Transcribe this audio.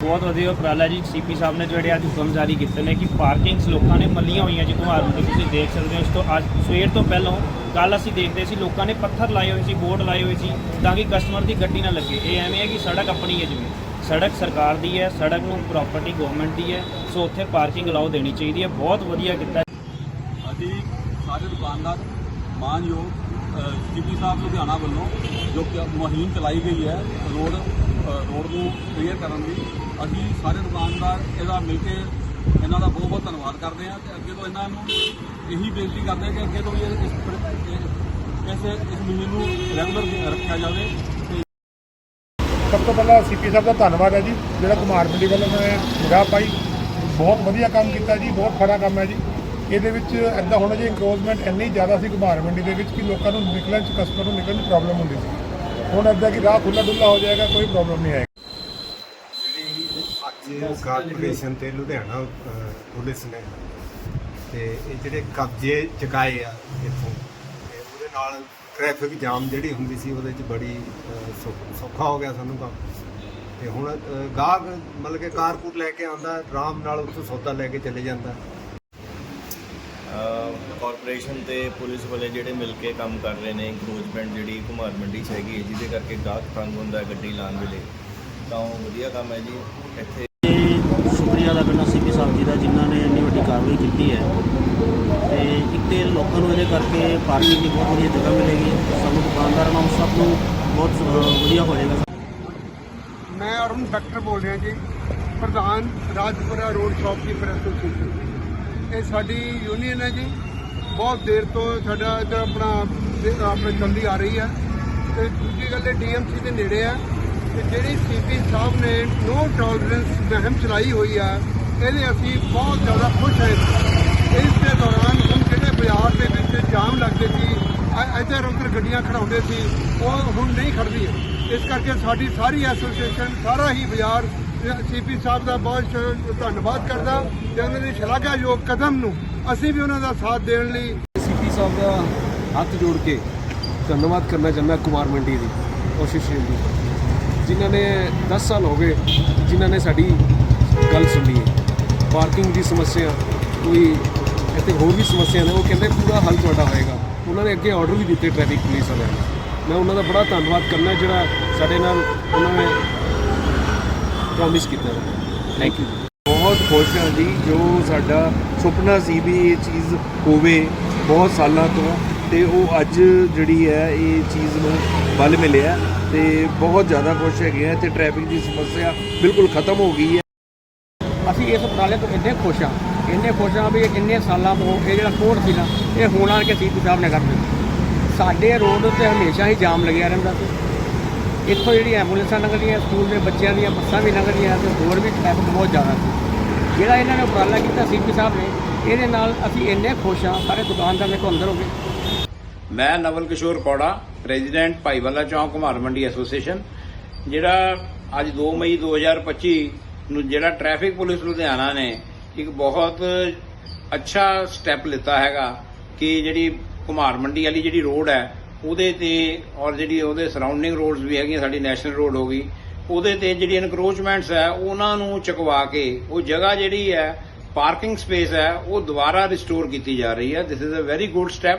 ਬਹੁਤ ਵਧੀਆ ਉਪਰਾਲਾ ਜੀ। ਸੀਪੀ ਸਾਹਿਬ ਨੇ ਜਿਹੜੇ ਅੱਜ ਹੁਕਮ ਜਾਰੀ ਕੀਤੇ ਨੇ ਕਿ ਪਾਰਕਿੰਗਸ ਲੋਕਾਂ ਨੇ ਮੱਲੀਆਂ ਹੋਈਆਂ ਜੀ ਘੁਮਾਰ ਤੇ ਤੁਸੀਂ ਦੇਖ ਸਕਦੇ ਹੋ। ਇਸ ਤੋਂ ਅੱਜ ਸਵੇਰ ਤੋਂ ਪਹਿਲਾਂ ਕੱਲ ਅਸੀਂ ਦੇਖਦੇ ਸੀ ਲੋਕਾਂ ਨੇ ਪੱਥਰ ਲਾਏ ਹੋਏ ਸੀ, ਬੋਰਡ ਲਾਏ ਹੋਏ ਸੀ ਤਾਂ ਕਿ ਕਸਟਮਰ ਦੀ ਗੱਡੀ ਨਾ ਲੱਗੇ। ਇਹ ਐਵੇਂ ਹੈ ਕਿ ਸੜਕ ਆਪਣੀ ਹੈ ਜਿਵੇਂ। ਸੜਕ ਸਰਕਾਰ ਦੀ ਹੈ, ਸੜਕ ਨੂੰ ਪ੍ਰਾਪਰਟੀ ਗਵਰਨਮੈਂਟ ਦੀ ਹੈ, ਸੋ ਉੱਥੇ ਪਾਰਕਿੰਗ ਅਲਾਉ ਦੇਣੀ ਚਾਹੀਦੀ ਹੈ। ਬਹੁਤ ਵਧੀਆ ਕੀਤਾ। ਅਸੀਂ ਸਾਰੇ ਦੁਕਾਨਦਾਰ ਮਾਨਯੋਗ ਸੀਪੀ ਸਾਹਿਬ ਲੁਧਿਆਣਾ ਵੱਲੋਂ ਜੋ ਮੁਹਿੰਮ ਚਲਾਈ ਗਈ ਹੈ, ਰੋਡ ਰੋਡ ਨੂੰ ਕਲੀਅਰ ਕਰਨ ਦੀ। ਅਸੀਂ ਸਾਰੇ ਦੁਕਾਨਦਾਰ ਇਹਦਾ ਮਿਲ ਕੇ ਇਹਨਾਂ ਦਾ ਬਹੁਤ ਬਹੁਤ ਧੰਨਵਾਦ ਕਰਦੇ ਹਾਂ ਤੇ ਅੱਗੇ ਤੋਂ ਇਹਨਾਂ ਨੂੰ ਇਹੀ ਬੇਨਤੀ ਕਰਦੇ ਹਾਂ ਕਿ ਅੱਗੇ ਤੋਂ ਵੀ ਇਹ- ਇਸ ਪ੍ਰ- ਇਸ ਮੁਹਿੰਮ ਨੂੰ ਰੈਗੂਲਰ ਰੱਖਿਆ ਜਾਵੇ ਸਭ ਤੋਂ ਪਹਿਲਾਂ ਸੀਪੀ ਸਾਹਿਬ ਦਾ ਧੰਨਵਾਦ ਹੈ ਜੀ, ਜਿਹੜਾ ਕੁਮਾਰ ਮੰਡੀ ਵੱਲੋਂ ਮੈਂ ਨਿਗਾਹ ਪਾਈ। ਬਹੁਤ ਵਧੀਆ ਕੰਮ ਕੀਤਾ ਜੀ, ਬਹੁਤ ਖਰਾ ਕੰਮ ਹੈ ਜੀ। ਇਹਦੇ ਵਿੱਚ ਐਦਾਂ ਹੋਣਾ ਜੀ ਇਨਕਰੋਚਮੈਂਟ ਇੰਨੀ ਜ਼ਿਆਦਾ ਸੀ ਕੁਮਾਰ ਮੰਡੀ ਦੇ ਵਿੱਚ ਕਿ ਲੋਕਾਂ ਨੂੰ ਨਿਕਲਣ ਚ ਕਸਟਮਰ ਨੂੰ ਨਿਕਲਣ ਚ ਪ੍ਰੋਬਲਮ ਹੁੰਦੀ ਸੀ। ਹੁਣ ਐਦਾਂ ਕਿ ਰਾਹ ਖੁੱਲਾ ਡੁੱਲਾ ਹੋ ਜਾਏਗਾ ਕੋਈ ਪ੍ਰੋਬਲਮ ਨਹੀਂ ਆਏਗੀ। ਅੱਜ ਕਾਰਪੋਰੇਸ਼ਨ ਤੇ ਲੁਧਿਆਣਾ ਅਹ, ਪੁਲਿਸ ਨੇ ਤੇ ਇਹ ਜਿਹੜੇ ਕਬਜ਼ੇ ਚੁਕਾਏ ਆ ਇੱਥੋਂ ਤੇ ਉਹਦੇ ਨਾਲ ਟ੍ਰੈਫਿਕ ਜਾਮ ਜਿਹੜੀ ਹੁੰਦੀ ਸੀ ਉਹਦੇ 'ਚ ਬੜੀ ਅਹ, ਸੌ- ਸੌਖਾ ਹੋ ਗਿਆ ਸਾਨੂੰ ਕੰਮ ਤੇ ਹੁਣ ਅਹ, ਗਾਹਕ ਮਤਲਬ ਕਿ ਕਾਰਪੂਟ ਲੈ ਕੇ ਆਉਂਦਾ ਆਰਾਮ ਨਾਲ ਉੱਥੋਂ ਸੌਦਾ ਲੈ ਕੇ ਚਲੇ ਜਾਂਦਾ। ਕਾਰਪੋਰੇਸ਼ਨ ਤੇ ਪੁਲਿਸ ਵਾਲੇ ਜਿਹੜੇ ਮਿਲ ਕੇ ਕੰਮ ਕਰ ਰਹੇ ਨੇ ਇੰਕਰੋਚਮੈਂਟ ਜਿਹੜੀ ਘੁਮਾਰ ਮੰਡੀ 'ਚ ਹੈਗੀ ਹੈ ਜਿਹਦੇ ਕਰਕੇ ਗਾਹਕ ਤੰਗ ਹੁੰਦਾ ਗੱਡੀ ਲਾਉਣ ਵੇਲੇ ਤਾਂ ਉਹ ਵਧੀਆ ਕੰਮ ਹੈ ਜੀ। ਇੱਥੇ ਸ਼ੁਕਰੀਆ ਅਦਾ ਕਰਨਾ ਸੀਪੀ ਸਾਹਿਬ ਜੀ ਦਾ ਜਿਨ੍ਹਾਂ ਨੇ ਇੰਨੀ ਵੱਡੀ ਕਾਰਵਾਈ ਕੀਤੀ ਹੈ। ਤੇ ਇੱਕ ਤੇ ਲੋਕਾਂ ਨੂੰ ਇਹਦੇ ਕਰਕੇ ਪਾਰਕਿੰਗ ਦੀ ਬਹੁਤ ਵਧੀਆ ਜਗ੍ਹਾ ਮਿਲੇਗੀ। ਸਾਨੂੰ ਦੁਕਾਨਦਾਰਾਂ ਨੂੰ ਸਭ ਨੂੰ ਬਹੁਤ ਵਧੀਆ ਹੋ ਜਾਏਗਾ ਮੈਂ ਅਰੁਣ ਡਾਕਟਰ ਬੋਲ ਰਿਹਾ ਜੀ ਪ੍ਰਧਾਨ ਰਾਜਪੁਰਾ ਰੋਡ ਸ਼ਾਪਕੀਪਰ ਐਸੋਸੀਏਸ਼ਨ। ਇਹ ਸਾਡੀ ਯੂਨੀਅਨ ਹੈ ਜੀ। ਬਹੁਤ ਦੇਰ ਤੋਂ ਸਾਡਾ ਇੱਧਰ ਆਪਣਾ ਆਪਣੇ ਚੱਲਦੀ ਆ ਰਹੀ ਹੈ। ਤੇ ਦੂਜੀ ਗੱਲ ਇਹ ਡੀਐਮਸੀ ਦੇ ਨੇੜੇ ਹੈ। ਤੇ ਜਿਹੜੀ ਸੀਪੀ ਸਾਹਿਬ ਨੇ ਨੋ ਟੋਲਰੈਂਸ ਮੁਹਿੰਮ ਚਲਾਈ ਹੋਈ ਹੈ, ਇਹਦੇ ਅਸੀਂ ਬਹੁਤ ਜ਼ਿਆਦਾ ਖੁਸ਼ ਹਾਂ। ਇਸ ਦੇ ਦੌਰਾਨ ਹੁਣ ਜਿਹੜੇ ਬਾਜ਼ਾਰ ਦੇ ਵਿੱਚ ਜਾਮ ਲੱਗਦੇ ਸੀ ਇੱਧਰ ਉੱਧਰ ਗੱਡੀਆਂ ਖੜਾਉਂਦੇ ਸੀ, ਉਹ ਹੁਣ ਨਹੀਂ ਖੜਦੀਆਂ ਇਸ ਕਰਕੇ ਸਾਡੀ ਸਾਰੀ ਐਸੋਸੀਏਸ਼ਨ, ਸਾਰਾ ਹੀ ਬਾਜ਼ਾਰ ਸੀਪੀ ਸਾਹਿਬ ਦਾ ਬਹੁਤ ਧੰਨਵਾਦ ਕਰਦਾ ਤੇ ਉਹਨਾਂ ਦੀ ਸ਼ਲਾਘਾਯੋਗ ਕਦਮ ਨੂੰ ਅਸੀਂ ਵੀ ਉਹਨਾਂ ਦਾ ਸਾਥ ਦੇਣ ਲਈ ਸੀਪੀ ਸਾਹਿਬ ਦਾ ਹੱਥ ਜੋੜ ਕੇ ਧੰਨਵਾਦ ਕਰਨਾ ਚਾਹੁੰਦਾ ਕੁਮਾਰ ਮੰਡੀ ਦੀ ਕੋਸ਼ਿਸ਼ ਦੀ ਜਿਨ੍ਹਾਂ ਨੇ 10 ਸਾਲ ਹੋ ਗਏ ਜਿਨ੍ਹਾਂ ਨੇ ਸਾਡੀ ਗੱਲ ਸੁਣੀ ਹੈ। ਪਾਰਕਿੰਗ ਦੀ ਸਮੱਸਿਆ, ਕੋਈ ਇੱਥੇ ਹੋਰ ਵੀ ਸਮੱਸਿਆ ਨੇ, ਉਹ ਕਹਿੰਦੇ ਪੂਰਾ ਹੱਲ ਤੁਹਾਡਾ ਹੋਏਗਾ। ਉਹਨਾਂ ਨੇ ਅੱਗੇ ਆਰਡਰ ਵੀ ਦਿੱਤੇ ਟ੍ਰੈਫਿਕ ਪੁਲਿਸ ਵਾਲਿਆਂ ਨੂੰ। ਮੈਂ ਉਹਨਾਂ ਦਾ ਬੜਾ ਧੰਨਵਾਦ ਕਰਨਾ ਜਿਹੜਾ ਸਾਡੇ ਨਾਲ ਉਹਨਾਂ ਨੇ ਪ੍ਰੋਮਿਸ ਕੀਤਾ ਥੈਂਕ ਯੂ ਬਹੁਤ ਖੁਸ਼ ਹਾਂ ਜੀ ਜੋ ਸਾਡਾ ਸੁਪਨਾ ਸੀ ਵੀ ਇਹ ਚੀਜ਼ ਹੋਵੇ ਬਹੁਤ ਸਾਲਾਂ ਤੋਂ ਤੇ ਉਹ ਅੱਜ ਜਿਹੜੀ ਹੈ ਇਹ ਚੀਜ਼ ਨੂੰ ਬਲ ਮਿਲਿਆ ਤੇ ਬਹੁਤ ਜ਼ਿਆਦਾ ਖੁਸ਼ ਹੈਗੇ ਆ ਤੇ ਟ੍ਰੈਫਿਕ ਦੀ ਸਮੱਸਿਆ ਬਿਲਕੁਲ ਖਤਮ ਹੋ ਗਈ ਹੈ। ਅਸੀਂ ਇਸ ਉਪਰਾਲੇ ਤੋਂ ਇੰਨੇ ਖੁਸ਼ ਹਾਂ ਇੰਨੇ ਖੁਸ਼ ਹਾਂ ਵੀ ਇੰਨੇ ਸਾਲਾਂ ਤੋਂ ਇਹ ਜਿਹੜਾ ਕੋਡ ਸੀ ਨਾ ਇਹ ਹੁਣ ਆ ਕੇ ਸੀਪੀ ਸਾਹਿਬ ਨੇ ਕਰ ਦਿੱਤਾ ਸਾਡੇ ਰੋਡ ਉੱਤੇ ਹਮੇਸ਼ਾ ਹੀ ਜਾਮ ਲੱਗਿਆ ਰਹਿੰਦਾ ਸੀ। ਇੱਥੋਂ ਜਿਹੜੀ ਐਂਬੂਲੈਂਸਾਂ ਲੰਘਦੀਆਂ ਸਕੂਲ ਦੇ ਬੱਚਿਆਂ ਦੀਆਂ ਬੱਸਾਂ ਵੀ ਲੰਘਦੀਆਂ ਤੇ ਹੋਰ ਵੀ ਟ੍ਰੈਫਿਕ ਬਹੁਤ ਜ਼ਿਆਦਾ ਸੀ। ਜਿਹੜਾ ਇਹਨਾਂ ਨੇ ਉਪਰਾਲਾ ਕੀਤਾ ਸੀਪੀ ਸਾਹਿਬ ਨੇ, ਇਹਦੇ ਨਾਲ ਅਸੀਂ ਇੰਨੇ ਖੁਸ਼ ਹਾਂ, ਸਾਰੇ ਦੁਕਾਨਦਾਰ ਮੇਰੇ ਕੋਲ ਅੰਦਰ ਹੋ ਗਏ। ਮੈਂ ਨਵਲ ਕਿਸ਼ੋਰ ਕੌੜਾ, ਪ੍ਰੈਜ਼ੀਡੈਂਟ ਭਾਈਵਾਲਾ ਚੌਂਕ ਘੁਮਾਰ ਮੰਡੀ ਐਸੋਸੀਏਸ਼ਨ। ਜਿਹੜਾ ਅੱਜ 2 ਮਈ 2025 ਨੂੰ ਜਿਹੜਾ ਟ੍ਰੈਫਿਕ ਪੁਲਿਸ ਲੁਧਿਆਣਾ ਨੇ ਇੱਕ ਬਹੁਤ ਅੱਛਾ ਸਟੈਪ ਲਿੱਤਾ ਹੈਗਾ ਕਿ ਜਿਹੜੀ ਘੁਮਾਰ ਮੰਡੀ ਵਾਲੀ ਜਿਹੜੀ ਰੋਡ ਹੈ ਉਹਦੇ ਤੇ ਔਰ ਜਿਹੜੀ ਉਹਦੇ ਸਰਾਊਂਡਿੰਗ ਰੋਡਸ ਵੀ ਹੈਗੀਆਂ, ਸਾਡੀ ਨੈਸ਼ਨਲ ਰੋਡ ਹੋ ਗਈ, ਉਹਦੇ ਤੇ ਜਿਹੜੀ ਇਨਕਰੋਚਮੈਂਟਸ ਹੈ, ਉਹਨਾਂ ਨੂੰ ਚੁਕਵਾ ਕੇ ਉਹ ਜਗ੍ਹਾ ਜਿਹੜੀ ਹੈ ਪਾਰਕਿੰਗ ਸਪੇਸ ਹੈ, ਉਹ ਦੁਬਾਰਾ ਰਿਸਟੋਰ ਕੀਤੀ ਜਾ ਰਹੀ ਹੈ। This is a very good step